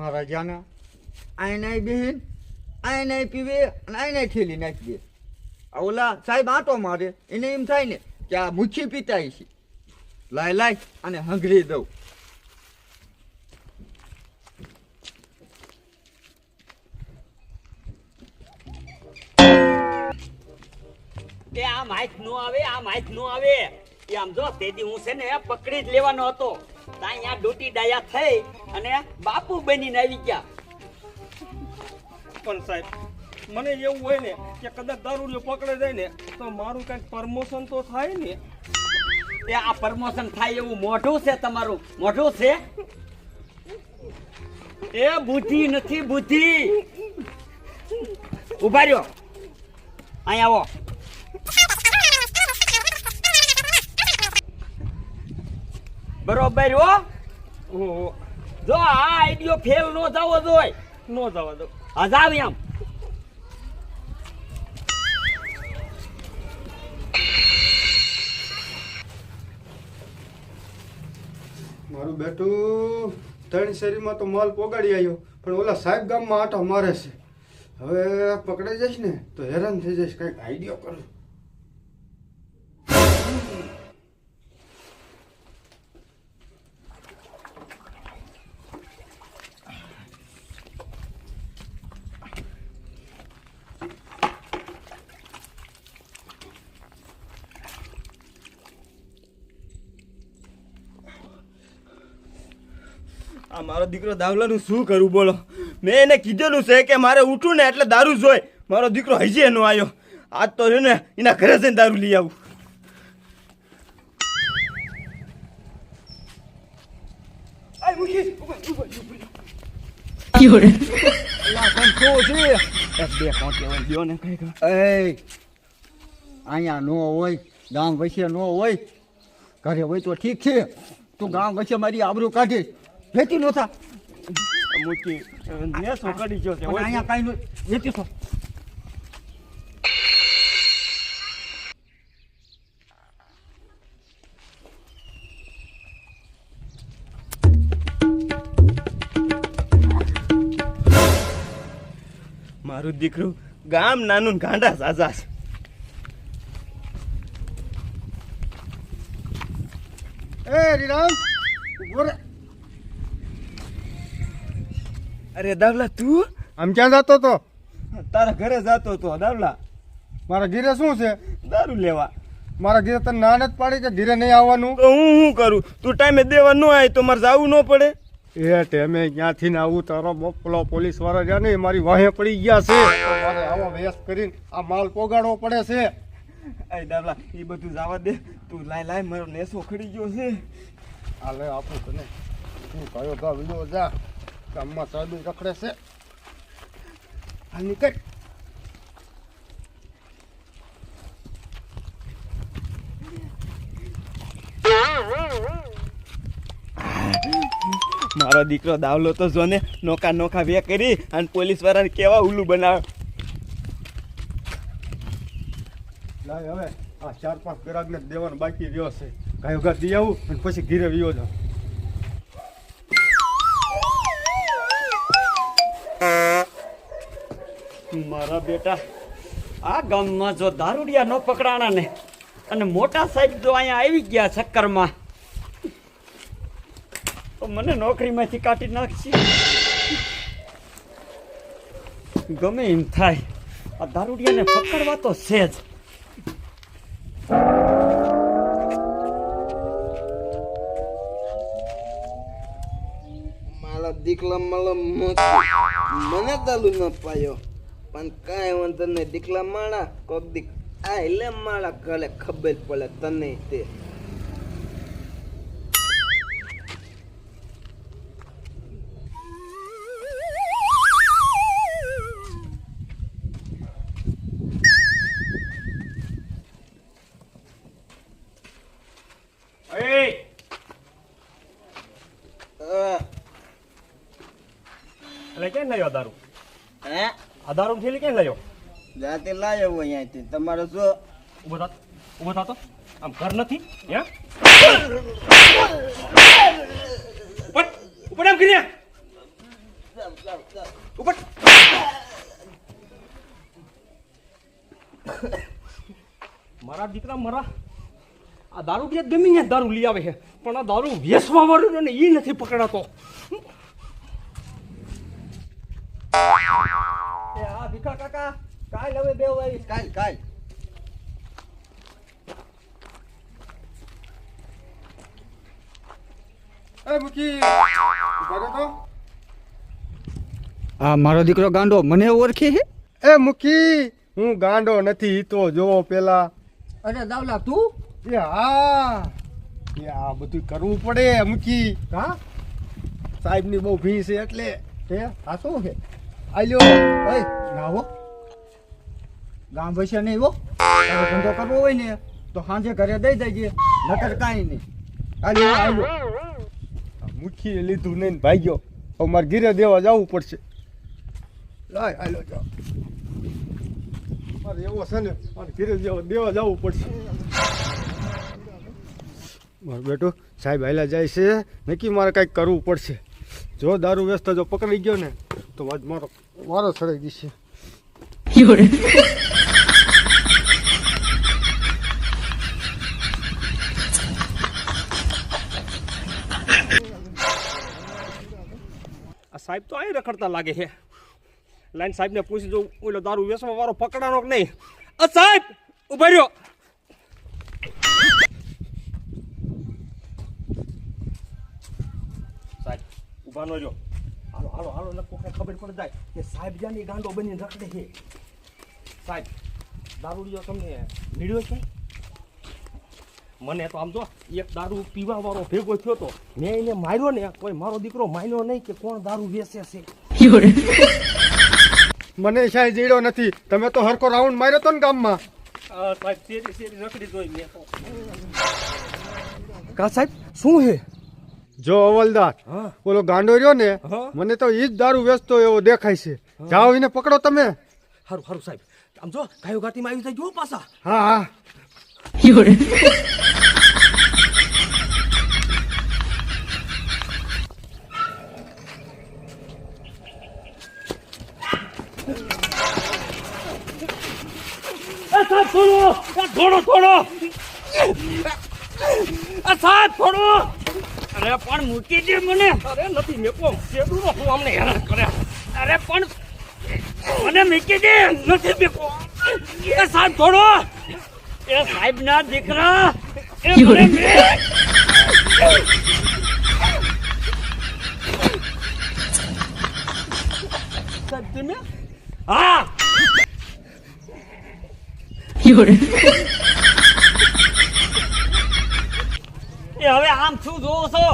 મારા જાના આઈને બેહીન આઈને પીવે અને આઈને ઠેલી નાખી દે. ઓલા સાહેબ આંટો મારે, એને એમ થાય ને કે આ મુઠ્ઠી પીતાય છે. લાય લાય, અને હંગરી દઉં. કે આ માઇક નો આવે, આ માઇક નો આવે. એ આમ જો, તેથી હું છે ને પકડી જ લેવાનો હતો. ત્યાં ડૂટી ડાયા થઈ અને બાપુ બનીને આવી ગયા. પણ સાહેબ મને એવું હોય ને કે કદાચ દારૂડિયો પકડે જાય ને તો મારું કંઈક પ્રમોશન તો થાય ને? એ આ પ્રમોશન થાય એવું મોઢું છે તમારું? મોઢું છે? એ બુદ્ધિ નથી બુદ્ધિ. ઊભા રહ્યો. અહીં આવો. બરોબર હો? જો આ આઈડિયો ફેલ નો જવો જોઈએ. નો જવા દો. હજાવ એમ. મારું બેટું ત્રણ શેરીમાં તો માલ પોગાડી આવ્યો પણ ઓલા સાહેબ ગામમાં આટો મારે છે. હવે પકડાઈ જઈશ ને તો હેરાન થઈ જઈશ કંઈક આઈડિયો કરું. આ મારો દીકરો દાવલાનું શું કરું બોલો? મેં એને કીધેલું છે કે મારે ઉઠું ને એટલે દારૂ જોઈ મારો દીકરો હજી એનો આવ્યો આજ તો છે ને એના ઘરે જઈને દારૂ લઈ આવું. અહીંયા નો હોય? ગામ વચ્ચે નો હોય. ઘરે હોય તો ઠીક છે. તું ગામ વચ્ચે મારી આબરૂ કાઢી વેતી નો થા. મૂકી. નેસો કડી ગયો છે પણ અહીંયા કાઈ નો વેતી થો મારું દીકરું ગામ નાનું ને ગાંડા સાજા છે. એ રીરામ અરે દાવલા તું? આમ ક્યાં જતો તો? તારા ઘરે જતો તો દાવલા. મારા ઘીરે શું છે? દારૂ લેવા. મારા ઘીરે તને ના જ પાડી કે ઘીરે નહીં આવવાનું? તો હું શું કરું? તું ટાઈમે દેવા ન આવે તો મારે જવું ન પડે. એ ટેમે ક્યાંથી ને આવું તારો બોપલો પોલીસવાળા ગયા ને મારી વાહે પડી ગયા છે. મારે આવો વેસ કરીને આ માલ પોગાડવો પડે છે. અરે દાવલા એ બધું જવા દે. તું લાય લાય મારો નેસો ખડી ગયો છે. આ લે આપું તને. તું કયો ગા વિડો જા. ગામમાં ચાબી રખડે છે. હાલ નીકળ મારો દીકરો દાવલો તો જોને નોકા નોકા વે કરી અને પોલીસ વાળાને કેવા ઉલ્લુ બનાવે. લાય હવે આ ચાર પાંચ ગ્રાહકને દેવાનો બાકી રહ્યો છે. ગાયો ગા દઈ આવું અને પછી ઘીરે વિયો જાઉં. મારા બેટા, આ ગામમાં જો દારૂડિયા ન પકડાણા ને, અને મોટા સાહેબ જો અહીંયા આવી ગયા ચક્કરમાં, તો મને નોકરીમાંથી કાઢી નાખશે. ગમે એમ થાય, આ દારૂડિયાને પકડવા તો છે જ. મારા દીકલા મારા મને તાલુ ન પાયો. પણ કાંઈ વાંધો નહીં, દીકલા માળા કોક દીક આ એટલે માળા ઘરે ખબર પડે તને તે. લયો દારૂ? હે? આ દારૂ થેલી ક્યાં લયો જાતે લાયો હું અહીંયાથી. તમારો શું ઊભો થા ઊભો થા તો આમ ઘર નથી હે? ઉપર ઉપર એમ કરી ઉપર. મારા દીકરા મારા આ દારૂ બે ગમી ને દારૂ લઈ આવે છે. પણ આ દારૂ વેસવા વાળું ને એ નથી પકડાતો. એ હા ભીખા કાકા કાલ હવે બે આવીશ કાલ કાલ. એ મૂકી ઊભા રહો તો. હા મારો દીકરો ગાંડો મને ઓળખે છે એ મૂકી હું ગાંડો નથી તો જોવો પેલા. અરે દાવલા તું? એ હા. એ આ બધું કરવું પડે મૂકી હા? સાહેબની બહુ ભી છે એટલે. તે આ શું છે? આલ્યો ઓય ગાવો ગામ વૈસે નહીં હો. તારે ધંધો કરવો હોય ને, તો સાંજે ઘરે દઈ દેજે. નકર કાંઈ નહીં. આલ્યો આલ્યો મૂકી લીધું નહીં ભાગ્યો હવે મારે ઘીરે દેવા જવું પડશે. લાય આલ્યો જાઓ. મારે એવો છે ને, મારે ઘીરે દેવા દેવા જવું પડશે. બેટો, સાહેબ હાલ્યા જાય છે. નક્કી મારે કાંઈક કરવું પડશે. જો દારૂ વેચતા જો પકડી ગયો ને તો આજ મારો મારો સડાઈ જશે આ સાહેબ તો અહીં રખડતા લાગે છે. લાઈન સાહેબને પૂછી જો ઓલો દારૂ વેસવા વાળો પકડાનો કે નહીં? આ સાહેબ ઊભા રહ્યો. સાહેબ ઊભા નો રહ્યો. હાલો હાલો હાલો ને કોઈને ખબર પડી જાય કે સાહેબ જ્યાંની ગાંડો બનીને રખડે છે. સાહેબ દારૂડિયો તમને. મેળ્યો છે? મને તો આમ જો એક દારૂ પીવા વાળો ભેગો થયો તો મેં એને માર્યો ને કોઈ મારો દીકરો માન્યો નહીં કે કોણ દારૂ વેચે છે. મને શાય જીડ્યો નથી. તમે તો હરકો રાઉન્ડ માર્યો તો ને ગામમાં. સાહેબ રખડી જોઈ મેં તો. કા સાહેબ શું હે જો અવલદાર ઓલો ગાંડો રહ્યો ને મને તો ઈ જ દારૂ વેચતો એવો દેખાય છે. જાઓ એને પકડો તમે. સારું સારું સાહેબ. આમ જો ગાયો ગાતીમાં આવી જાય જો પાછા. હા હા. થોડો થોડો થોડો. અરે પણ મૂકી દે મને. અરે નથી મેકો કેડું નો હું અમને હેરાન કરે અરે પણ મને મૂકી દે. નથી મેકો એ સાહેબ થોડો. એ સાહેબ ના દીકરા. એ મને સાહેબ તમે? હા. એ હવે આમ શું જોવો છો?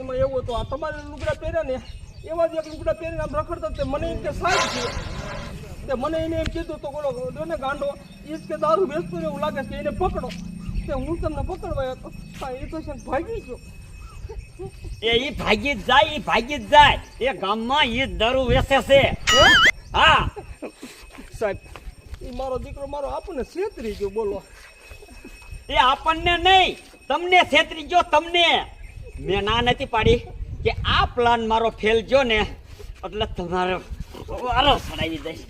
એમાં એવું હતું આ તમારે લુગડા પહેર્યા ને એવા જ એક લુગડા પહેરીને આમ રખડતા તે મને એમ કે સાહેબ છે. તે મને એને એમ કીધું તો બોલો ને ગાંડો એ કે દારૂ વેચતો એવું લાગે છે એને પકડો. તે હું તમને પકડવાયો તો હતો હા એ તો છે ભાગી ગયો. એ ઈ ભાગી જ જાય ઈ ભાગી જ જાય. એ ગામમાં ઈ દારૂ વેચે છે. હા? સાહેબ એ મારો દીકરો મારો આપણને છેતરી ગયો બોલો. એ આપણને નહીં. તમને છેતરી ગયો તમને. મેં ના નથી પાડી કે આ પ્લાન મારો ફેલ ગયો ને, એટલે તમારે વારો સડાવી દઈશ.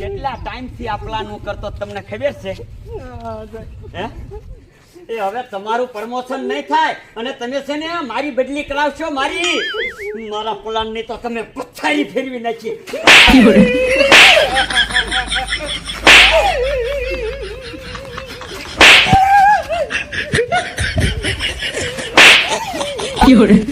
કેટલા ટાઈમથી આ પ્લાન હું કરતો તમને ખબર છે? એ હવે તમારું પ્રમોશન નહીં થાય અને તમે છે ને મારી બદલી કરાવશો મારી. મારા પ્લાનની તો તમે પથારી ફેરવી નાખી. 有人。